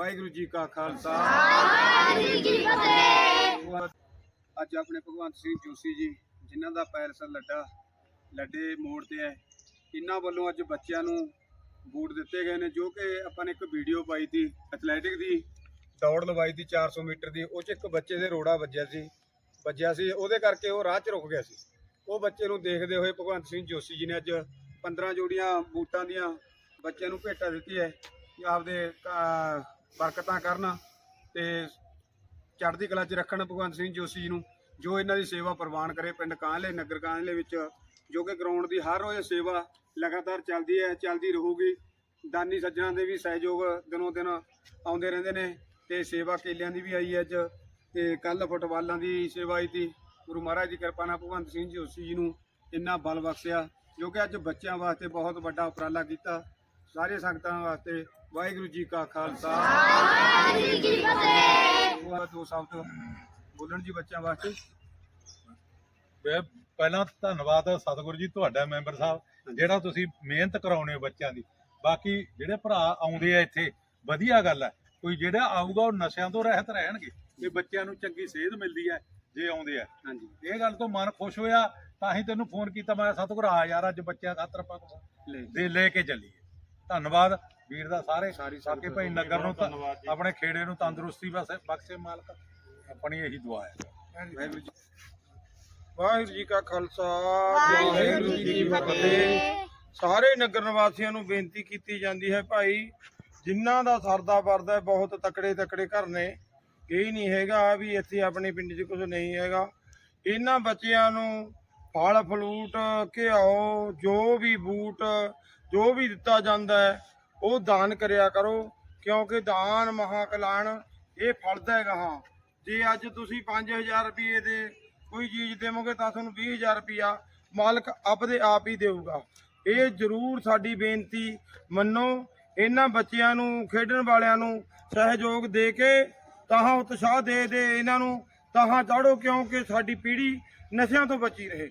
ਵਾਹਿਗੁਰੂ ਜੀ ਕਾ ਖਾਲਸਾ। ਅੱਜ ਆਪਣੇ ਭਗਵੰਤ ਸਿੰਘ ਜੋਸ਼ੀ ਜੀ ਜਿਨ੍ਹਾਂ ਦਾ ਪੈਲਸ ਲੱਡਾ ਲੱਡੇ ਮੋੜ ਤੇ ਹੈ ਇਹਨਾਂ ਵੱਲੋਂ ਅੱਜ ਬੱਚਿਆਂ ਨੂੰ ਬੂਟ ਦਿੱਤੇ ਗਏ ਨੇ ਜੋ ਕਿ ਆਪਾਂ ਨੇ ਇੱਕ ਵੀਡੀਓ ਪਾਈ ਸੀ ਐਥਲੈਟਿਕ ਦੀ ਦੌੜ ਲਵਾਈ ਸੀ 400 ਮੀਟਰ ਦੀ ਉਹ 'ਚ ਇੱਕ ਬੱਚੇ ਦੇ ਰੋੜਾ ਵੱਜਿਆ ਸੀ ਵੱਜਿਆ ਸੀ ਉਹਦੇ ਕਰਕੇ ਉਹ ਰਾਹ 'ਚ ਰੁਕ ਗਿਆ ਸੀ। ਉਹ ਬੱਚੇ ਨੂੰ ਦੇਖਦੇ ਹੋਏ ਭਗਵੰਤ ਸਿੰਘ ਜੋਸ਼ੀ ਜੀ ਨੇ ਅੱਜ 15 ਜੋੜੀਆਂ ਬੂਟਾਂ ਦੀਆਂ ਬੱਚਿਆਂ ਨੂੰ ਭੇਟਾ ਦਿੱਤੀ ਹੈ ਕਿ ਆਪਦੇ ਬਰਕਤਾਂ ਕਰਨ ਤੇ ਚੜ੍ਹਦੀ ਕਲਾ 'ਚ ਰੱਖਣ ਭਗਵੰਤ ਸਿੰਘ ਜੋਸ਼ੀ ਜੀ ਨੂੰ, ਜੋ ਇਹਨਾਂ ਦੀ ਸੇਵਾ ਪ੍ਰਵਾਨ ਕਰੇ ਪਿੰਡ ਕਾਂਹਲੇ ਨਗਰ ਕਾਂਹਲੇ ਵਿੱਚ, ਜੋ ਕਿ ਗਰਾਊਂਡ ਦੀ ਹਰ ਰੋਜ਼ ਸੇਵਾ ਲਗਾਤਾਰ ਚੱਲਦੀ ਹੈ, ਚੱਲਦੀ ਰਹੂਗੀ। ਦਾਨੀ ਸੱਜਣਾ ਦੇ ਵੀ ਸਹਿਯੋਗ ਦਿਨੋਂ ਦਿਨ ਆਉਂਦੇ ਰਹਿੰਦੇ ਨੇ ਤੇ ਸੇਵਾ ਕੇਲਿਆਂ ਦੀ ਵੀ ਆਈ ਅੱਜ। ਤੇ ਕੱਲ ਫੁੱਟਬਾਲਾਂ ਦੀ ਸੇਵਾ ਆਈ ਤੀ। ਗੁਰੂ ਮਹਾਰਾਜ ਦੀ ਕਿਰਪਾ ਨਾਲ ਭਗਵੰਤ ਸਿੰਘ ਜੋਸ਼ੀ ਜੀ ਨੂੰ ਇੰਨਾ ਬਲ ਬਖਸ਼ਿਆ, ਜੋ ਕਿ ਅੱਜ ਬੱਚਿਆਂ ਵਾਸਤੇ ਬਹੁਤ ਵੱਡਾ ਉਪਰਾਲਾ ਕੀਤਾ। ਸਾਰੇ ਸੰਗਤਾਂ ਵਾਸਤੇ ਵਾਹਿਗੁਰੂ ਜੀ ਕਾ ਖਾਲਸਾ। ਵਾਹਿਗੁਰੂ ਜੀ ਕੀ ਫਤਿਹ। ਦੋ ਸ਼ਬਦ ਬੋਲਣ ਜੀ ਬੱਚਿਆਂ ਵਾਸਤੇ। ਵੇ ਪਹਿਲਾਂ ਧੰਨਵਾਦ ਸਤਿਗੁਰੂ ਜੀ ਤੁਹਾਡਾ ਮੈਂਬਰ ਸਾਹਿਬ ਜਿਹੜਾ ਤੁਸੀਂ ਮਿਹਨਤ ਕਰਾਉਣੇ ਹੋ ਬੱਚਿਆਂ ਦੀ। ਬਾਕੀ ਜਿਹੜੇ ਭਰਾ ਆਉਂਦੇ ਆ ਇੱਥੇ ਵਧੀਆ ਗੱਲ ਹੈ ਕੋਈ ਜਿਹੜਾ ਆਊਗਾ ਉਹ ਨਸ਼ਿਆਂ ਤੋਂ ਰਹਿਤ ਰਹਿਣਗੇ। ਤੇ ਬੱਚਿਆਂ ਨੂੰ ਚੰਗੀ ਸੇਧ ਮਿਲਦੀ ਹੈ ਜੇ ਆਉਂਦੇ ਆ। ਹਾਂਜੀ। ਇਹ ਗੱਲ ਤੋਂ ਮਨ ਖੁਸ਼ ਹੋਇਆ ਤਾਂ ਹੀ ਤੈਨੂੰ ਫੋਨ ਕੀਤਾ। ਮੈਂ ਸਤਿਗੁਰ ਆ ਯਾਰ ਅੱਜ ਬੱਚਿਆਂ ਖਾਤਰ ਆਪਾਂ ਕੁਛ ਲੈ। ਦੇ ਲੈ ਕੇ ਚੱਲੀਏ। ਧੰਨਵਾਦ। ਵੀਰ ਦਾ ਸਾਰੇ ਸਾਰੀ ਸਾਕੇ ਭਾਈ ਨਗਰ ਨੂੰ ਆਪਣੇ ਖੇੜੇ ਨੂੰ ਤੰਦਰੁਸਤੀ ਬਸ ਬਖਸ਼ੇ ਮਾਲਕ। ਆਪਣੀ ਇਹੀ ਦੁਆ ਹੈ। ਵਾਹਿਗੁਰੂ ਜੀ ਵਾਹਿਗੁਰੂ ਜੀ ਕਾ ਖਾਲਸਾ ਵਾਹਿਗੁਰੂ ਜੀ ਕੀ ਫਤਿਹ। ਸਾਰੇ ਨਗਰ ਨਿਵਾਸੀਆਂ ਨੂੰ ਬੇਨਤੀ ਕੀਤੀ ਜਾਂਦੀ ਹੈ ਭਾਈ ਜਿਨ੍ਹਾਂ ਦਾ ਸਰਦਾ ਵਰਦਾ ਹੈ, ਬਹੁਤ ਤਕੜੇ ਤਕੜੇ ਘਰ ਨੇ। ਇਹ ਨਹੀਂ ਹੈਗਾ ਵੀ ਇੱਥੇ ਆਪਣੇ ਪਿੰਡ 'ਚ ਕੁਝ ਨਹੀਂ ਹੈਗਾ। ਇਹਨਾਂ ਬੱਚਿਆਂ ਨੂੰ ਫਲ ਫਲੂਟ ਘਿਓ, ਜੋ ਵੀ ਬੂਟ, ਜੋ ਵੀ ਦਿੱਤਾ ਜਾਂਦਾ ਹੈ, ਉਹ ਦਾਨ ਕਰਿਆ ਕਰੋ, ਕਿਉਂਕਿ ਦਾਨ ਮਹਾਕਲਾਣ ਇਹ ਫਲਦਾ ਹੈਗਾ, ਹਾਂ। ਜੇ ਅੱਜ ਤੁਸੀਂ 5000 ਰੁਪਏ ਦੇ ਕੋਈ ਚੀਜ਼ ਦੇਵੋਗੇ, ਤਾਂ ਤੁਹਾਨੂੰ 20000 ਰੁਪਇਆ ਮਾਲਕ ਆਪਦੇ ਆਪ ਹੀ ਦੇਊਗਾ। ਇਹ ਜ਼ਰੂਰ ਸਾਡੀ ਬੇਨਤੀ, ਮੰਨੋ, ਇਹਨਾਂ ਬੱਚਿਆਂ ਨੂੰ, ਖੇਡਣ ਵਾਲਿਆਂ ਨੂੰ ਸਹਿਯੋਗ ਦੇ ਕੇ ਤਾਹਾਂ ਉਤਸ਼ਾਹ ਦੇ ਦੇ ਇਹਨਾਂ ਨੂੰ, ਤਾਹਾਂ ਚਾੜੋ, ਕਿਉਂਕਿ ਸਾਡੀ ਪੀੜ੍ਹੀ ਨਸ਼ਿਆਂ ਤੋਂ ਬਚੀ ਰਹੇ।